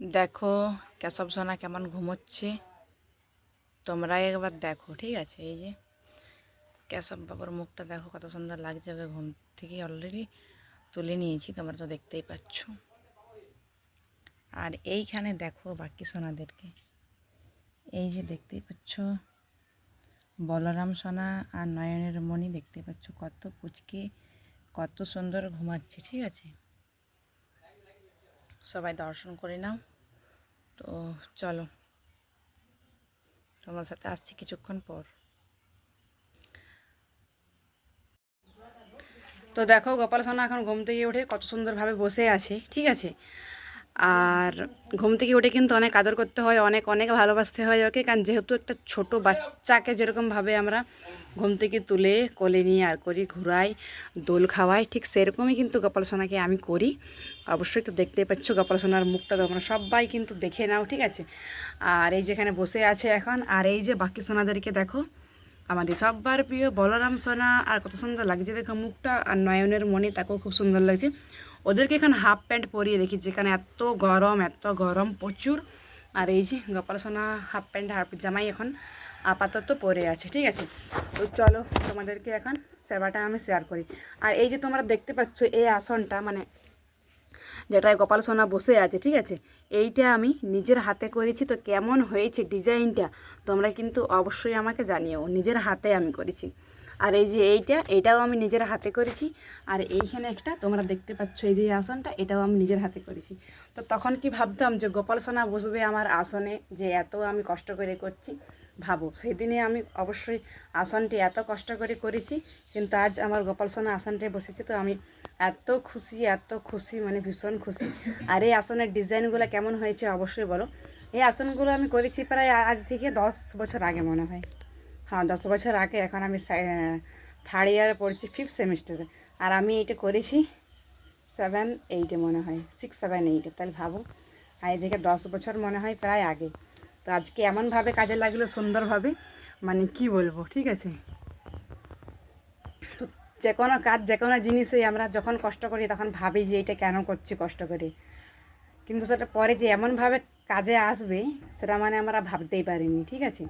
দেখো কেশব সোনা কেমন ঘুমোচ্ছে। তোমরা একবার দেখো, ঠিক আছে? এই যে কেশব বাবার মুখটা দেখো, কত সুন্দর লাগছে ওকে ঘুম থেকে অলরেডি তুলে নিয়েছি, তোমরা তো দেখতেই পাচ্ছ। আর এইখানে দেখো বাকি সোনাদেরকে। এই যে দেখতেই পাচ্ছ, বলরাম সোনা আর নয়নের মণি দেখতে পাচ্ছ, কত পুচকে, কত সুন্দর ঘুমাচ্ছে, ঠিক আছে? সবাই দর্শন করে নাও। তো চলো, তোমার সাথে আসছি কিছুক্ষণ পর। তো দেখো, গোপাল সোনা এখন ঘুম থেকে উঠে কত সুন্দরভাবে বসে আছে, ঠিক আছে? আর ঘুম থেকে উঠে কিন্তু অনেক আদর করতে হয়, অনেক অনেক ভালোবাসতে হয় ওকে। কারণ যেহেতু একটা ছোট বাচ্চাকে যেরকমভাবে আমরা ঘুম থেকে তুলে কোলে নিয়ে আর করি, ঘুরাই, দোল খাওয়াই, ঠিক সেরকমই কিন্তু গোপাল সোনাকে আমি করি। অবশ্যই তো দেখতেই পাচ্ছ গোপাল সোনার মুখটা তোমরা সবাই কিন্তু দেখে নাও, ঠিক আছে? আর এই যেখানে বসে আছে এখন, আর এই যে বাকি সোনাদেরকে দেখো, আমাদের সবার প্রিয় বলরাম সোনা, আর কত সুন্দর লাগছে দেখো মুখটা, আর নয়নের মনে তাকেও খুব সুন্দর লাগছে। ওদেরকে এখানে হাফ প্যান্ট পরিয়ে রেখেছি এখানে এত গরম এত গরম, প্রচুর। আর এই যে গোপাল সোনা হাফ প্যান্ট হাফ জামাই এখন আপাতত পরে আছে, ঠিক আছে? তো চলো, তোমাদেরকে এখন সেবাটা আমি শেয়ার করি। আর এই যে তোমরা দেখতে পাচ্ছ এই আসনটা মানে যেটায় গোপাল সোনা বসে আছে, ঠিক আছে? এইটা আমি নিজের হাতে করেছি, তো কেমন হয়েছে ডিজাইনটা তোমরা কিন্তু অবশ্যই আমাকে জানিও। নিজের হাতে আমি করেছি। আর এই যে এইটা, এটাও আমি নিজের হাতে করেছি। আর এইখানে একটা, তোমরা দেখতে পাচ্ছ এই যে আসনটা, এটাও আমি নিজের হাতে করেছি। তো তখন কি ভাবতাম যে গোপাল সোনা বসবে আমার আসনে, যে এত আমি কষ্ট করে করছি? ভাবো, সেদিনে আমি অবশ্যই আসনটি এত কষ্ট করে করেছি, কিন্তু আজ আমার গোপাল সোনা আসনটায় বসেছে, তো আমি এত খুশি এত খুশি মানে ভীষণ খুশি। আর এই আসনের ডিজাইনগুলো কেমন হয়েছে অবশ্যই বলো। এই আসনগুলো আমি করেছি প্রায় আজ থেকে দশ বছর আগে মনে হয়। হ্যাঁ দশ বছর আগে এখন আমি থার্ড ইয়ারে পড়ছি ফিফথ সেমিস্টারে আর আমি এটা করেছি সেভেন এইটে মনে হয়। সিক্স সেভেন এইটে তাহলে ভাবো, আর এদিকে দশ বছর মনে হয় প্রায় আগে। তো আজকে এমনভাবে কাজে লাগল সুন্দরভাবে মানে কি বলব, ঠিক আছে? তো যে কোনো কাজ, যে কোনো জিনিসেই আমরা যখন কষ্ট করি, তখন ভাবি যে এটা কেন করছি কষ্ট করে। কিন্তু সেটা পরে যে এমনভাবে কাজে আসবে, সেটা মানে আমরা ভাবতেই পারিনি, ঠিক আছে?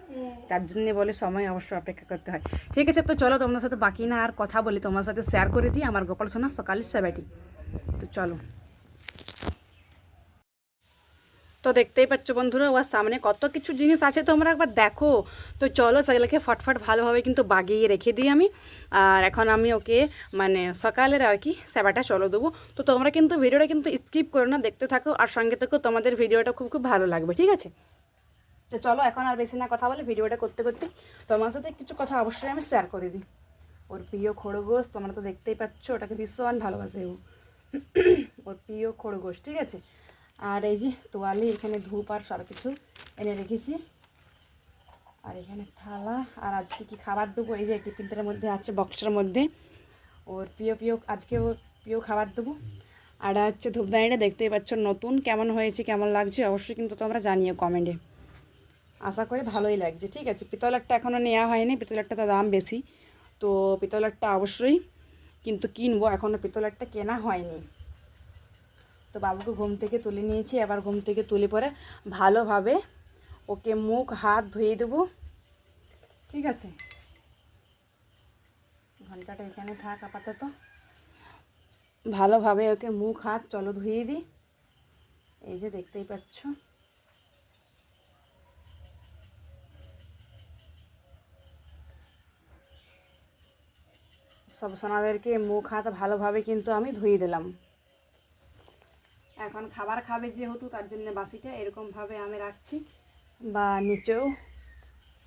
তার জন্য বলে সময় অবশ্যই অপেক্ষা করতে হয়। ঠিক আছে, তো চলো তোমার সাথে বাকি না আর কথা বলি তোমার সাথে শেয়ার করে দিই, আমার গোপাল সোনা সকালের সেবাটি। তো চলো। তো দেখতেই পাচ্ছ বন্ধুরা ওর সামনে কত কিছু জিনিস আছে, তোমরা একবার দেখো। তো চলো সেগুলোকে ফটফট ভালোভাবে কিন্তু বাগিয়ে রেখে দিই আমি। আর এখন আমি ওকে মানে সকালের আর কি, সেবাটা চলো দেবো। তো তোমরা কিন্তু ভিডিওটা কিন্তু স্কিপ করো না, দেখতে থাকো আর সঙ্গে থেকো, তোমাদের ভিডিওটা খুব খুব ভালো লাগবে, ঠিক আছে? তো চলো এখন আর বেশি না কথা বলে ভিডিওটা করতে করতে তোমার সাথে কিছু কথা অবশ্যই আমি শেয়ার করে দিই। ওর প্রিয় খড়গোশ, তোমরা তো দেখতেই পাচ্ছ, ওটাকে ভীষণ ভালোবাসে ও। ওর প্রিয় খড়গোশ, ঠিক আছে? আর এই যে তোয়ালি এখানে ধূপ আর সব কিছু এনে রেখেছি। আর এখানে থালা, আর আজকে কি খাবার দেবো? এই যে টিফিনটার মধ্যে আছে বক্সটার মধ্যে। ওর প্রিয় প্রিয়, আজকে ওর প্রিয় খাবার দেবো। আর হচ্ছে ধূপদানিটা দেখতেই পাচ্ছ, নতুন। কেমন হয়েছে, কেমন লাগছে, অবশ্যই কিন্তু তোমরা জানিও কমেন্টে। আশা করি ভালোই লাগছে, ঠিক আছে? পিতলেরটা এখনও নেওয়া হয়নি, পিতলেরটা তো দাম বেশি। তো পিতলেরটা অবশ্যই কিন্তু কিনবো, এখনও পিতলেরটা কেনা হয়নি। তো বাবুকে ঘুম থেকে তুলে নিয়েছি, এবার ঘুম থেকে তুলে পরে ভালোভাবে ওকে মুখ, হাত ধুয়ে দেবো। ঠিক আছে? ঘন্টাটা এখানে থাক আপাতত। ভালোভাবে ওকে মুখ, হাত, চলো ধুয়ে দিই। এই যে দেখতেই পাচ্ছ। সব সোনাদেরকে মুখ, হাত ভালোভাবে কিন্তু আমি ধুয়ে দিলাম। এখন খাবার খাবে যেহেতু, তার জন্য বাসিটা এরকমভাবে আমি রাখছি বা নিচেও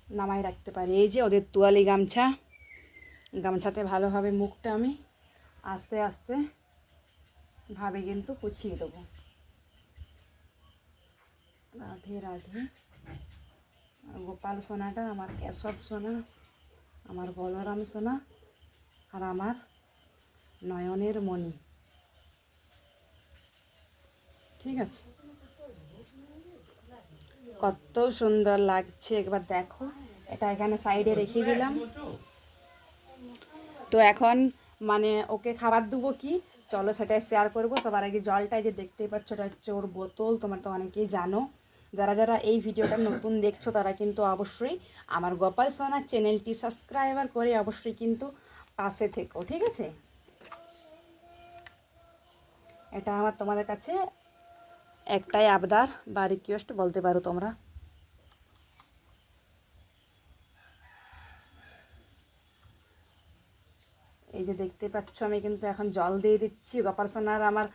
নামাই রাখতে পারি। এই যে ওদের তোয়ালি গামছা, গামছাতে ভালোভাবে মুখটা আমি আস্তে আস্তে ভাবে কিন্তু পুছিয়ে দেবো। রাধে রাধে। গোপাল সোনাটা আমার কেশব সোনা, আমার বলরাম সোনা আর আমার নয়নের মণি। ঠিক আছে। কত সুন্দর লাগছে, একবার দেখো। এটা এখানে সাইডে রেখে দিলাম। তো এখন মানে ওকে খাবার দেবো কি? চলো সেটাই শেয়ার করব। সবার আগে জলটাই যে দেখতেই পাচ্ছ ওটা হচ্ছে ওর বোতল। তোমরা তো অনেকেই জানো। যারা যারা এই ভিডিওটা নতুন দেখছ, তারা কিন্তু অবশ্যই আমার গোপাল সোনার চ্যানেলটি সাবস্ক্রাইবার করে অবশ্যই কিন্তু পাশে থেকো, ঠিক আছে? এটা আমার তোমাদের কাছে একটাই আবদার বা রিকোয়েস্ট বলতে পারো তোমরা। এই যে দেখতে পাচ্ছ, আমি কিন্তু এখন জল দিয়ে দিচ্ছি। গোপাল সোনার আমার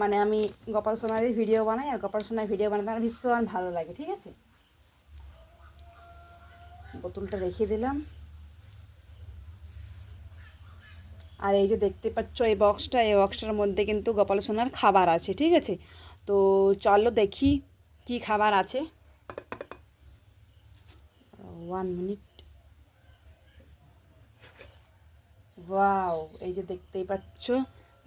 মানে আমি গোপাল সোনারই ভিডিও বানাই, আর গোপাল সোনার ভিডিও বানাতে আমার ভীষণ ভালো লাগে, ঠিক আছে? বোতলটা রেখে দিলাম। আর এই যে দেখতে পাচ্ছ, এই বক্সটা এই বক্সটার মধ্যে কিন্তু গোপাল সোনার খাবার আছে, ঠিক আছে? তো চলো দেখি কি খাবার আছে। ওয়ান মিনিট ওয়াও এই যে দেখতেই পাচ্ছ,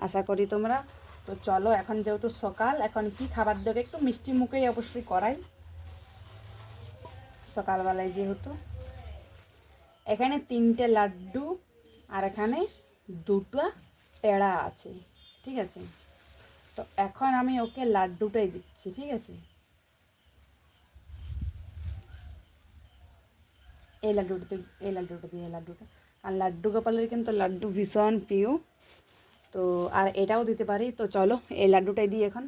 আশা করি তোমরা। তো চলো, এখন যেহেতু সকাল, এখন কি খাবার দেবে একটু মিষ্টি মুখেই অবশ্যই করাই। সকালবেলায় যেহেতু। এখানে তিনটে লাড্ডু আর এখানে দুটো পেড়া আছে, ঠিক আছে? তো এখন আমি ওকে লাড্ডুটাই দিচ্ছি, ঠিক আছে? এই লাড্ডুটা এই লাড্ডুটা দিয়ে, এই লাড্ডুটা। আর লাড্ডু গোপালের কিন্তু লাড্ডু ভীষণ প্রিয়। তো, আর এটাও দিতে পারি। তো চলো, এই লাড্ডুটাই দিই এখন।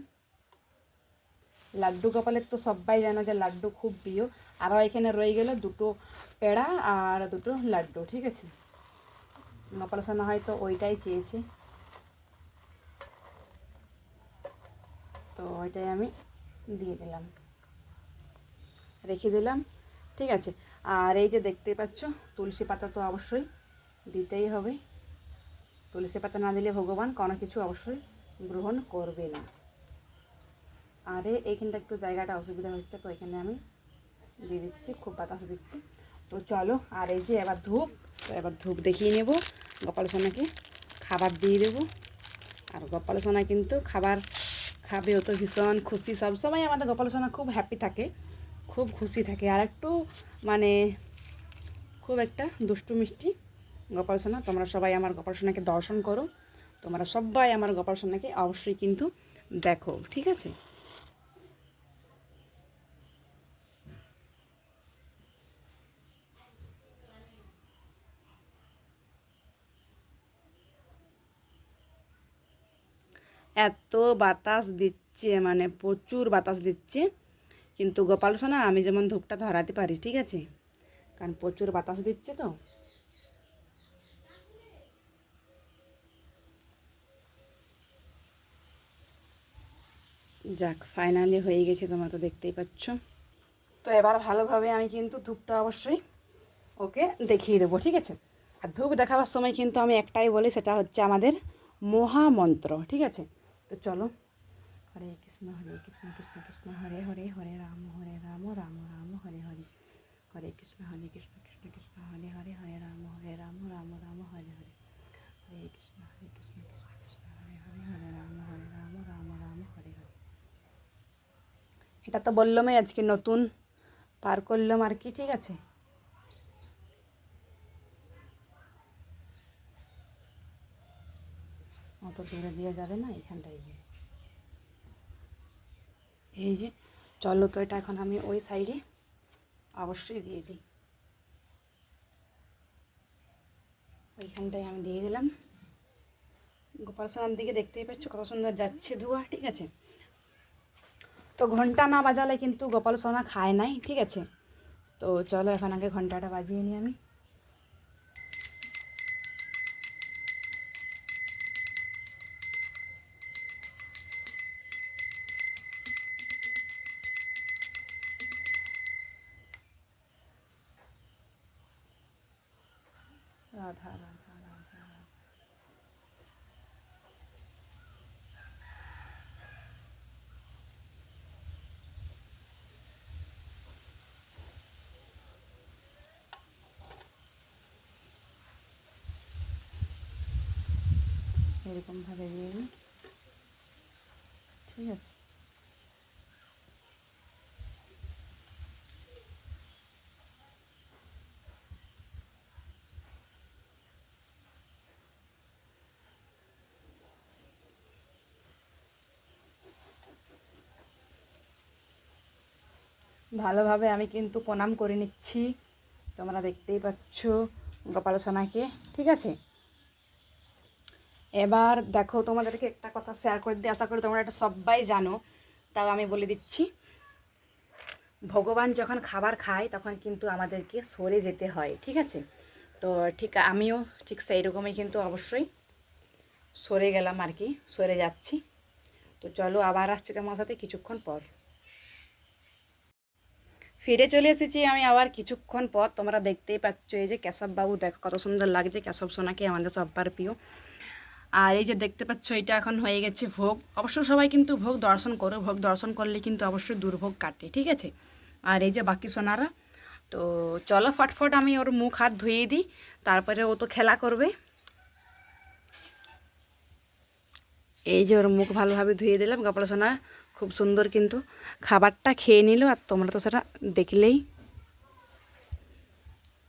লাড্ডু গোপালের তো সবাই জানো যে লাড্ডু খুব প্রিয়। আরও এখানে রয়ে গেল দুটো পেড়া আর দুটো লাড্ডু, ঠিক আছে? গোপাল সোনা হয়তো ওইটাই চেয়েছে। তো ওইটাই আমি দিয়ে দিলাম। রেখে দিলাম, ঠিক আছে। আর এই যে দেখতে পাচ্ছ, তুলসী পাতা তো অবশ্যই দিতেই হবে। তুলসী পাতা না দিলে ভগবান কোনো কিছু অবশ্যই গ্রহণ করবে না। আরে, এইখানটা একটু জায়গাটা অসুবিধা হচ্ছে, তো এখানে আমি দিয়ে দিচ্ছি, খুব বাতাস দিচ্ছি। তো চলো, আর এই যে এবার ধূপ, তো এবার ধূপ দেখিয়ে নেব। গোপাল সোনাকে খাবার দিয়ে দেবো। আর গোপাল সোনা কিন্তু খাবার খাবে, ও তো ভীষণ খুশি সবসময় আমাদের গোপাল সোনা খুব হ্যাপি থাকে, খুব খুশি থাকে। আর একটু মানে খুব একটা দুষ্টু মিষ্টি গোপাল সোনা, তোমরা সবাই আমার গোপাল সোনাকে দর্শন করো। তোমরা সবাই আমার গোপাল সোনাকে অবশ্যই কিন্তু দেখো, ঠিক আছে? এত বাতাস দিচ্ছে মানে প্রচুর বাতাস দিচ্ছে। কিন্তু গোপাল সোনা, আমি যেমন ধূপটা ধরাতে পারি, ঠিক আছে? কারণ প্রচুর বাতাস দিচ্ছে তো। যাক ফাইনালি হয়ে গেছে তোমরা, তো দেখতেই পাচ্ছ। তো এবার ভালোভাবে আমি কিন্তু ধূপটা অবশ্যই ওকে দেখিয়ে দেবো, ঠিক আছে? আর ধূপ দেখাবার সময় কিন্তু আমি একটাই বলি, সেটা হচ্ছে আমাদের মহামন্ত্র, ঠিক আছে? তো চলো। হরে কৃষ্ণ হরে কৃষ্ণ কৃষ্ণ কৃষ্ণ, হরে হরে হরে রাম হরে রাম রাম রাম, হরে হরে। হরে কৃষ্ণ হরে কৃষ্ণ কৃষ্ণ কৃষ্ণ, হরে হরে হরে রাম হরে রাম রাম রাম, হরে হরে। হরে কৃষ্ণ হরে কৃষ্ণ কৃষ্ণ কৃষ্ণ, হরে হরে হরে রাম হরে রাম রাম রাম, হরে হরে। এটা তো বললামই আজকে নতুন। পার করলাম আর কি, ঠিক আছে? অত দূরে দিয়ে যাবে না, এখানটায় গিয়ে। এই যে, চলো তো এটা এখন আমি ওই সাইডে অবশ্যই দিয়ে দিই। ওইখানটায় আমি দিয়ে দিলাম। গোপাল সোনার দিকে দেখতেই পাচ্ছ কত সুন্দর যাচ্ছে ধোয়া, ঠিক আছে? তো ঘণ্টা না বাজালে কিন্তু গোপাল সোনা খায় নাই, ঠিক আছে? তো চলো এখন আগে ঘন্টাটা বাজিয়ে নিই আমি। এরকমভাবে দিয়ে ঠিক আছে। ভালোভাবে আমি কিন্তু প্রণাম করে নিচ্ছি। তোমরা দেখতেই পাচ্ছ গোপাল সোনাকে। ঠিক আছে? এবার দেখো তোমাদেরকে একটা কথা শেয়ার করে দিই। আশা করি তোমরা এটা সবাই জানো। তাও আমি বলে দিচ্ছি। ভগবান যখন খাবার খায়, তখন কিন্তু আমাদেরকে সরে যেতে হয়, ঠিক আছে? তো ঠিক আমিও ঠিক সেই রকমই কিন্তু অবশ্যই সরে গেলাম আর কি, সরে যাচ্ছি। তো চলো আবার আসছি তোমার সাথে কিছুক্ষণ পর। ফিরে চলে এসেছি আমি আবার কিছুক্ষণ পর। তোমরা দেখতেই পাচ্ছ এই যে কেশববাবু, দেখো কত সুন্দর লাগছে। কেশব সোনাকে আমাদের সব্বার প্রিয়। আর এই যে দেখতে পাচ্ছ, এটা এখন হয়ে গেছে ভোগ। অবশ্য সবাই কিন্তু ভোগ দর্শন করো, ভোগ দর্শন করলে কিন্তু অবশ্যই দুর্ভোগ কাটে, ঠিক আছে? আর এই যে বাকি সোনারা, তো চলো ফটফট আমি ওর মুখ হাত ধুয়ে দিই, তারপরে ও তো খেলা করবে। এই যে ওর মুখ ভালোভাবে ধুয়ে দিলাম, গোপাল সোনা খুব সুন্দর কিন্তু খাবারটা খেয়ে নিল, আর তোমরা তো সেটা দেখলেই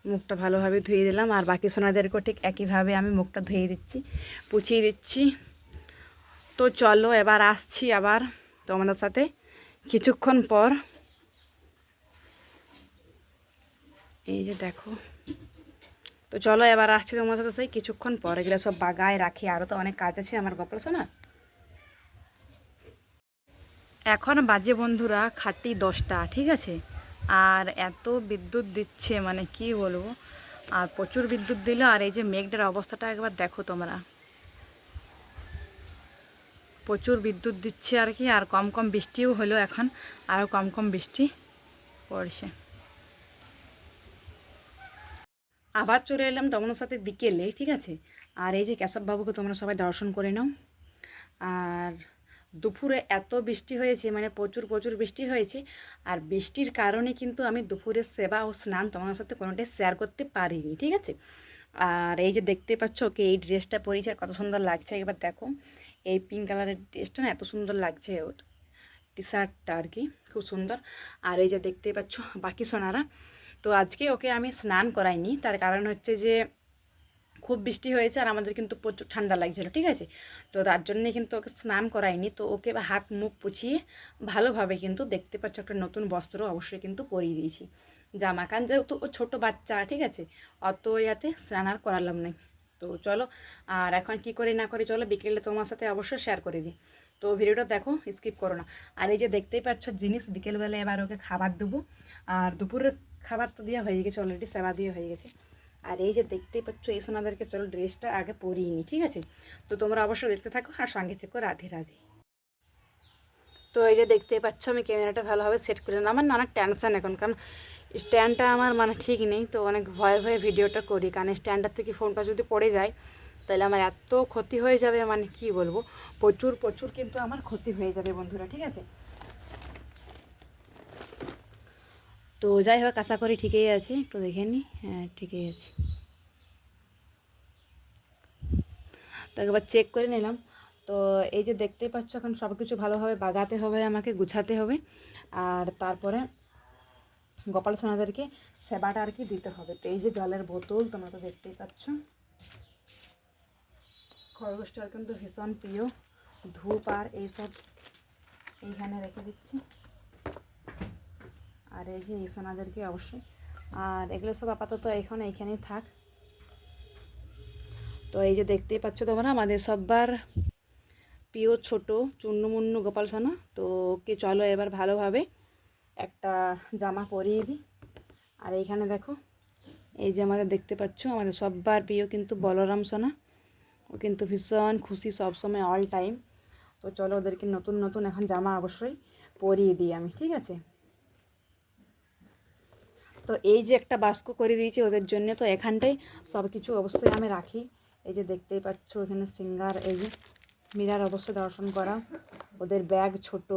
মুখটা ভালোভাবে ধুয়ে দিলাম আর বাকি সোনাদেরকেও ঠিক একইভাবে আমি মুখটা ধুয়ে দিচ্ছি, পুছিয়ে দিচ্ছি। তো চলো এবার আসছি আবার তোমাদের সাথে কিছুক্ষণ পর। এই যে দেখো। তো চলো এবার আসছি তোমার সাথে সেই কিছুক্ষণ পর, এগুলো সব বাগায় রাখি। আরও তো অনেক কাজ আছে আমার গোপাল সোনা এখন বাজে বন্ধুরা, খাটি দশটা, ঠিক আছে? আর এত বিদ্যুৎ দিচ্ছে মানে কি বলব? আর প্রচুর বিদ্যুৎ দিল, আর এই যে মেঘটার অবস্থাটা একবার দেখো তোমরা। প্রচুর বিদ্যুৎ দিচ্ছে আর কি, আর কম কম বৃষ্টিও হলো এখন, আরও কম কম বৃষ্টি পড়ছে। আবার চলে এলাম তোমার সাথে বিকেলে, ঠিক আছে? আর এই যে কেশববাবুকে তোমরা সবাই দর্শন করে নাও। আর দুপুরে এত বৃষ্টি হয়েছে মানে প্রচুর প্রচুর বৃষ্টি হয়েছে। আর বৃষ্টির কারণে কিন্তু আমি দুপুরের সেবা ও স্নান তোমার সাথে কোনোটাই শেয়ার করতে পারিনি, ঠিক আছে? আর এই যে দেখতে পাচ্ছ ওকে এই ড্রেসটা পরেছে আর কত সুন্দর লাগছে। একবার দেখো, এই পিঙ্ক কালারের ড্রেসটা না এত সুন্দর লাগছে ওর। টি শার্টটা আর কি, খুব সুন্দর। আর এই যে দেখতে পাচ্ছ বাকি সোনারা। তো আজকে ওকে আমি স্নান করাইনি, তার কারণ হচ্ছে যে খুব বৃষ্টি হয়েছে আর আমাদের কিন্তু প্রচুর ঠান্ডা লাগছিল, ঠিক আছে? তো তার জন্যে কিন্তু ওকে স্নান করাইনি, তো ওকে হাত মুখ পুছিয়ে ভালোভাবে কিন্তু দেখতে পাচ্ছ একটা নতুন বস্ত্র অবশ্যই কিন্তু পরিয়ে দিয়েছি। জামা কান যেহেতু ও ছোটো বাচ্চা, ঠিক আছে? অত ইয়াতে স্নান আর করালাম না তো চলো, আর এখন কি করে না করে চলো বিকেলে তোমার সাথে অবশ্যই শেয়ার করে দিই। তো ভিডিওটা দেখো স্কিপ করো না। আর এই যে দেখতেই পাচ্ছ জিনিস, বিকেলবেলা এবার ওকে খাবার দেবো। আর দুপুরের খাবার তো দেওয়া হয়ে গেছে অলরেডি সেবা দিয়ে হয়ে গেছে। আর এই যে দেখতেই পাচ্ছ, এই সোনাদেরকে চলো ড্রেসটা আগে পরিয়ে নিই, ঠিক আছে? তো তোমরা অবশ্যই দেখতে থাকো আর সঙ্গে থেকো রাধে রাধে। তো এই যে দেখতেই পাচ্ছ, আমি ক্যামেরাটা ভালোভাবে সেট করে নিলাম। আমার না অনেক টেনশান এখন, কারণ স্ট্যান্ডটা আমার মানে ঠিক নেই, তো অনেক ভয়ে ভয়ে ভিডিওটা করি। কারণ স্ট্যান্ডার থেকে ফোনটা যদি পড়ে যায়, তাহলে আমার এত ক্ষতি হয়ে যাবে মানে কি বলব? প্রচুর প্রচুর কিন্তু আমার ক্ষতি হয়ে যাবে বন্ধুরা, ঠিক আছে? তো যাই হোক আশা করি ঠিকই আছে। একটু দেখে নিই হ্যাঁ ঠিকই আছে। তো একবার চেক করে নিলাম। তো এই যে দেখতেই পাচ্ছ, এখন সব কিছু ভালোভাবে বাগাতে হবে, আমাকে গুছাতে হবে। আর তারপরে গোপাল সোনাদেরকে সেবাটা আর কি দিতে হবে। তো এই যে জলের বোতল, তোমরা তো দেখতেই পাচ্ছ। খরগোশটার কিন্তু ভীষণ প্রিয়। ধূপ আর এইসব এইখানে রেখে দিচ্ছি। আর এই যে এই সোনাদেরকে অবশ্যই। আর এগুলো সব আপাতত এখন এইখানেই থাক। তো এই যে দেখতেই পাচ্ছ তোমরা, আমাদের সববার প্রিয় ছোট চুন্নমুন্নু গোপাল সোনা। তো ওকে চলো এবার ভালোভাবে একটা জামা পরিয়ে দিই। আর এইখানে দেখো, এই যে আমাদের দেখতে পাচ্ছ, আমাদের সববার প্রিয় কিন্তু বলরাম সোনা। ও কিন্তু ভীষণ খুশি সবসময় অল টাইম তো চলো ওদেরকে নতুন নতুন এখন জামা অবশ্যই পরিয়ে দিই আমি, ঠিক আছে? তো এই যে একটা বাস্ক করে দিয়েছি ওদের জন্য, তো এখানটাই সব কিছু অবশ্যই আমি রাখি। এই যে দেখতেই পাচ্ছ, এখানে সিঙ্গার, এই যে মিরার অবশ্যই দর্শন করা ওদের ব্যাগ ছোট।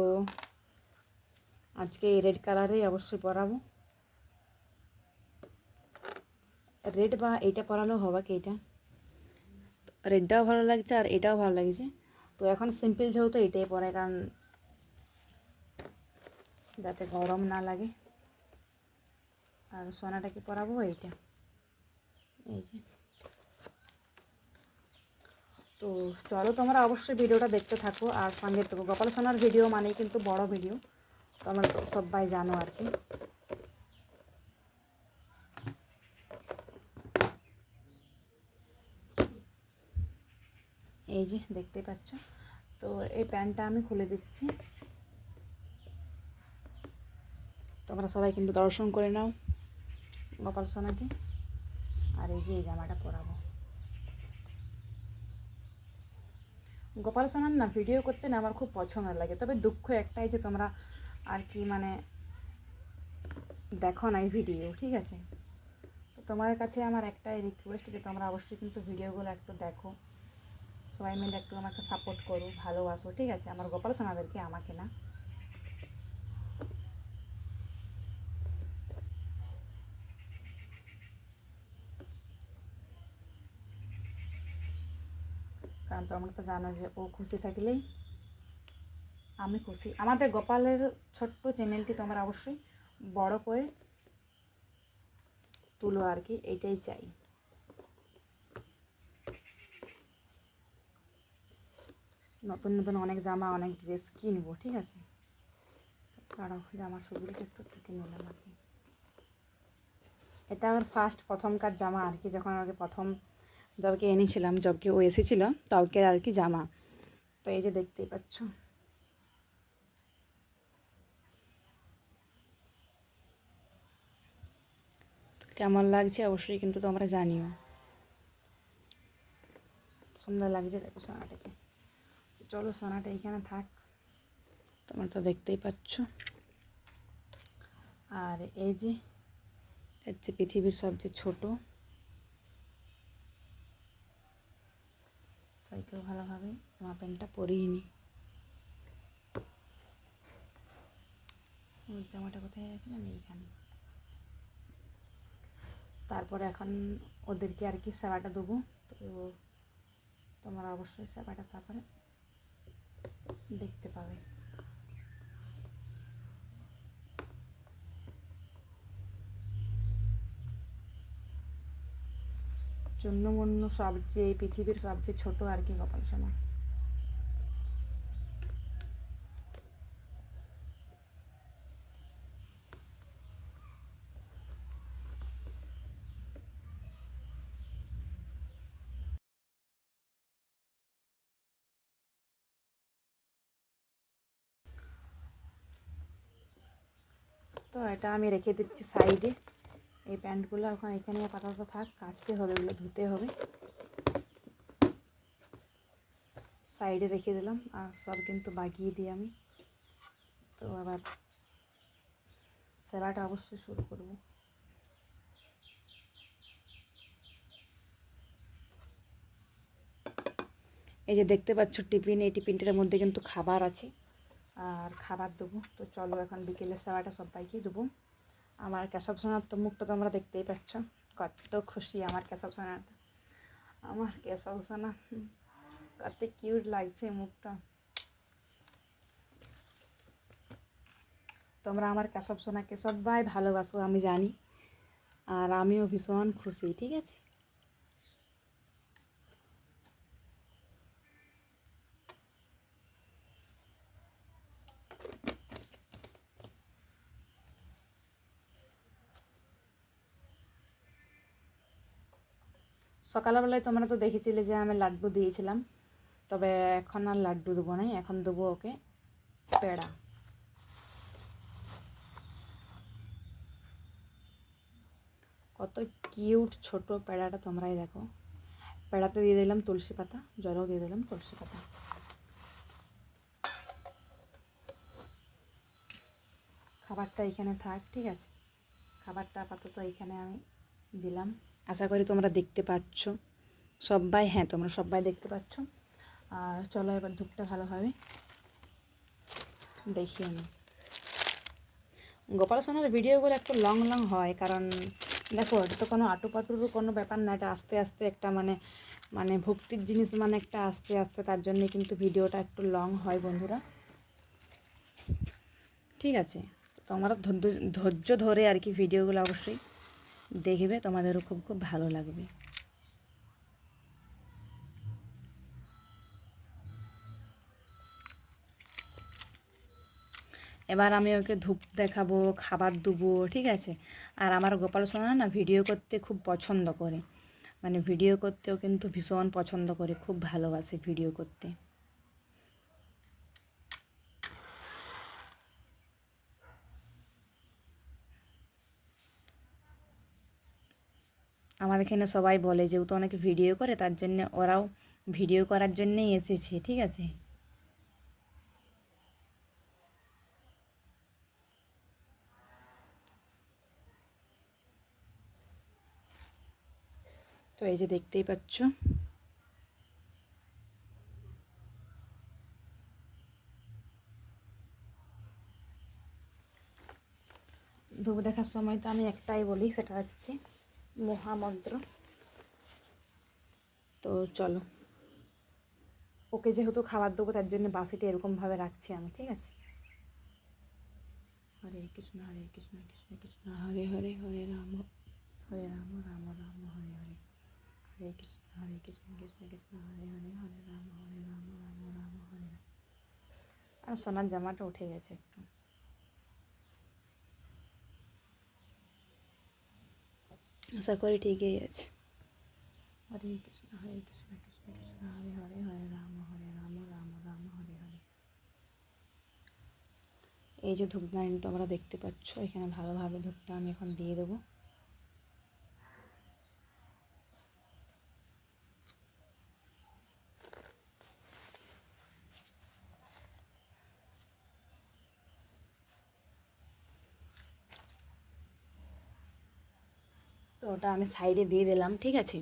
আজকে এই রেড কালারেই অবশ্যই পরাবো। রেড বা এইটা পরালেও হবে কি এইটা রেডটাও ভালো লাগছে আর এটাও ভালো লাগছে। তো এখন সিম্পল যেহেতু এটাই পরে কারণ যাতে গরম না লাগে। আর সোনাটাকে পরাবো এইটা? এই যে। তো চলো তোমরা অবশ্যই ভিডিওটা দেখতে থাকো। আর সঙ্গে তো গোপাল সোনার ভিডিও মানেই কিন্তু বড় ভিডিও। তোমরা সবাই জানো আর কি। এই যে দেখতে পাচ্ছ। তো এই প্যান্টটা আমি খুলে দিচ্ছি। তোমরা সবাই কিন্তু দর্শন করে নাও। গোপাল সোনাকে। আর এই যে এই জামাটা পরাবো। গোপাল সোনার না ভিডিও করতে না আমার খুব পছন্দ লাগে। তবে দুঃখ একটাই যে তোমরা আর কি মানে দেখো না এই ভিডিও ঠিক আছে? তো তোমার কাছে আমার একটাই রিকোয়েস্ট যে তোমরা অবশ্যই কিন্তু ভিডিওগুলো একটু দেখো। সবাই মিলে একটু আমাকে সাপোর্ট করো, ভালোবাসো, ঠিক আছে? আমার গোপাল সোনাদেরকে আমাকে না কারণ তোমরা তো জানো যে ও খুশি থাকলেই আমি খুশি। আমাদের গোপালের ছোট্ট চ্যানেলটি তোমরা অবশ্যই বড় করে তুলো আর কি, এইটাই চাই। নতুন নতুন অনেক জামা, অনেক ড্রেস কিনবো, ঠিক আছে? কারণ জামার সবজিটা একটু কেটে নিলাম আর কি। এটা আমার ফার্স্ট প্রথমকার জামা আর কি, যখন আমাকে প্রথম জবকে এনেছিলাম জবকে ও এসেছিল তবকে আর কি জামা। তো এই যে দেখতেই পাচ্ছ। কেমন লাগছে? অবশ্যই কিন্তু তোমরা জানিও। সুন্দর লাগছে দেখো সোনাটাকে। চলো সোনাটা এখানে থাক। তোমরা তো দেখতেই পাচ্ছ। আর এই যে, হচ্ছে পৃথিবীর সবচেয়ে ছোট তাই কেউ ভালোভাবে জামা প্যান্টটা পরিয়ে ওর জামাটা কোথায় রাখলাম এইখানে। তারপর এখন ওদেরকে আর কি সেবাটা দেবো। তো তোমরা অবশ্যই সেবাটা তারপরে দেখতে পাবে। জন্মমন্য সবচেয়ে পৃথিবীর সবচেয়ে ছোট আর কি গোপাল সোনা। তো এটা আমি রেখে দিচ্ছি সাইডে। এই প্যান্টগুলো এখন এখানে আপাতত থাক, কাচতে হবে, এগুলো ধুতে হবে। সাইডে রেখে দিলাম, আর সব কিন্তু বাগিয়ে দিই আমি। তো আবার সেবাটা অবশ্যই শুরু করব। এই যে দেখতে পাচ্ছ টিফিন, এই টিফিনটার মধ্যে কিন্তু খাবার আছে, আর খাবার দেবো। তো চলো এখন বিকেলে সেবাটা সবাইকেই দেবো। আমার কেশব সোনার তো মুখটা তোমরা দেখতেই পাচ্ছ। কত খুশি আমার কেশব সোনাটা আমার কেশব সোনা কত কিউট লাগছে মুখটা। তোমরা আমার কেশব সোনাকে সবাই ভালোবাসো, আমি জানি। আর আমিও ভীষণ খুশি, ঠিক আছে? সকালবেলায় তোমরা তো দেখেছিলে যে আমি লাড্ডু দিয়েছিলাম। তবে এখন আর লাড্ডু দেবো না এখন দেবো ওকে পেড়া। কত কিউট ছোট পেড়াটা তোমরাই দেখো। পেড়াতে দিয়ে দিলাম তুলসী পাতা, জলেও দিয়ে দিলাম তুলসী পাতা। খাবারটা এখানে থাক, ঠিক আছে। খাবারটা আপাতত এখানে আমি দিলাম। আশা করি তোমরা দেখতে পাচ্ছ। সবাই হ্যাঁ তোমরা সবাই দেখতে পাচ্ছ। আর চলো এবার ধূপটা ভালোভাবে দেখি আমি গোপাল সোনার ভিডিওগুলো একটু লং লং হয়, কারণ দেখো, এটা তো কোনো আটুপাটুর কোনো ব্যাপার না, এটা আস্তে আস্তে একটা মানে মানে ভক্তির জিনিস মানে একটা আস্তে আস্তে, তার জন্যে কিন্তু ভিডিওটা একটু লং হয় বন্ধুরা। ঠিক আছে, তোমরা ধৈর্য ধৈর্য ধরে আর কি ভিডিওগুলো অবশ্যই দেখবে তোমাদেরও খুব খুব ভালো লাগবে। এবার আমি ওকে ধূপ দেখাবো, খাবার দেবো, ঠিক আছে? আর আমার গোপাল সোনা না ভিডিও করতে খুব পছন্দ করে। মানে ভিডিও করতেও কিন্তু ভীষণ পছন্দ করে, খুব ভালোবাসে ভিডিও করতে। আমাদের এখানে সবাই বলে যেহেতু অনেকে ভিডিও করে, তার জন্য ওরাও ভিডিও করার জন্যেই এসেছে, ঠিক আছে? তো এই যে দেখতেই পাচ্ছ। ধূপ দেখার সময় তো আমি একটাই বলি, সেটা হচ্ছে মহামন্ত্র। তো চলো। ওকে যেহেতু খাবার দেবো, তার জন্য বাসিটা এরকমভাবে রাখছি আমি, ঠিক আছে? হরে কৃষ্ণ হরে কৃষ্ণ কৃষ্ণ কৃষ্ণ, হরে হরে হরে রাম। হরে রাম রাম রাম, হরে হরে। হরে কৃষ্ণ হরে কৃষ্ণ কৃষ্ণ কৃষ্ণ, হরে হরে হরে রাম হরে রাম রাম রাম, হরে রাম। আর সোনার জামাটা উঠে গেছে একটু। আশা করি ঠিকই আছে। হরে কৃষ্ণ হরে কৃষ্ণ কৃষ্ণ কৃষ্ণ, হরে হরে হরে রাম হরে রাম রাম রাম, হরে হরে। এই যে ধূপদানি তোমরা দেখতে পাচ্ছ, এখানে ভালোভাবে ধূপটা আমি এখন দিয়ে দেবো। ওটা আমি সাইডে দিয়ে দিলাম, ঠিক আছে?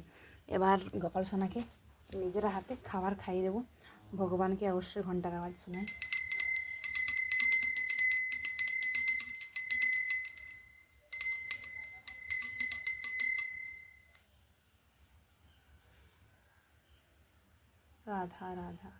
এবার গোপাল সোনাকে নিজের হাতে খাবার খাইয়ে দেবো। ভগবানকে অবশ্যই ঘণ্টার আওয়াজ শোনায় রাধা রাধা।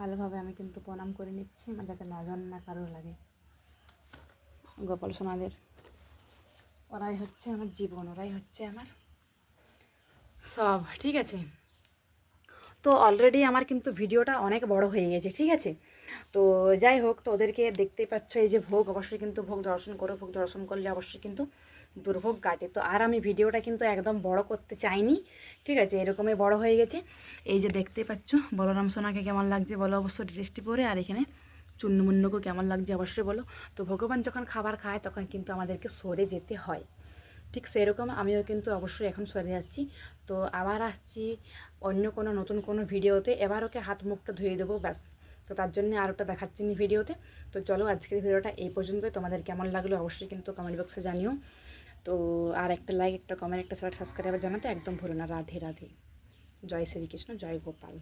ভালোভাবে আমি কিন্তু প্রণাম করে নিচ্ছি, আমার যাতে নজন না কারও লাগে। গোপাল সোনাদের, ওরাই হচ্ছে আমার জীবন, ওরাই হচ্ছে আমার সব, ঠিক আছে? তো অলরেডি আমার কিন্তু ভিডিওটা অনেক বড় হয়ে গেছে, ঠিক আছে? তো যাই হোক, তো ওদেরকে দেখতেই পাচ্ছ, এই যে ভোগ, অবশ্যই কিন্তু ভোগ দর্শন করো, ভোগ দর্শন করলে অবশ্যই কিন্তু দুর্ভোগ কাটে। তো আর আমি ভিডিওটা কিন্তু একদম বড় করতে চাইনি। ঠিক আছে, এরকমই বড় হয়ে গেছে। এই যে দেখতে পাচ্ছ, বলরাম সোনাকে কেমন লাগছে বলো অবশ্য ড্রেসটি পরে, আর এখানে চুন্নমুন্নকে কেমন লাগছে অবশ্যই বলো। তো ভগবান যখন খাবার খায়, তখন কিন্তু আমাদেরকে সরে যেতে হয়। ঠিক সেরকম আমিও কিন্তু অবশ্যই এখন সরে যাচ্ছি। তো আবার আসছি অন্য কোনো নতুন কোনো ভিডিওতে। এবার ওকে হাত মুখটা ধুয়ে দেবো, ব্যাস। তো তার জন্য আর ওটা দেখাচ্ছি না ভিডিওতে। তো চলো আজকের ভিডিওটা এই পর্যন্তই। তোমাদের কেমন লাগল অবশ্যই কিন্তু কমেন্ট বক্সে জানিও। তো আর একটা লাইক একটা কমেন্ট একটা সাবস্ক্রাইবার জানাতে একদম ভুলো না। রাধে রাধে। জয় শ্রীকৃষ্ণ, জয় গোপাল।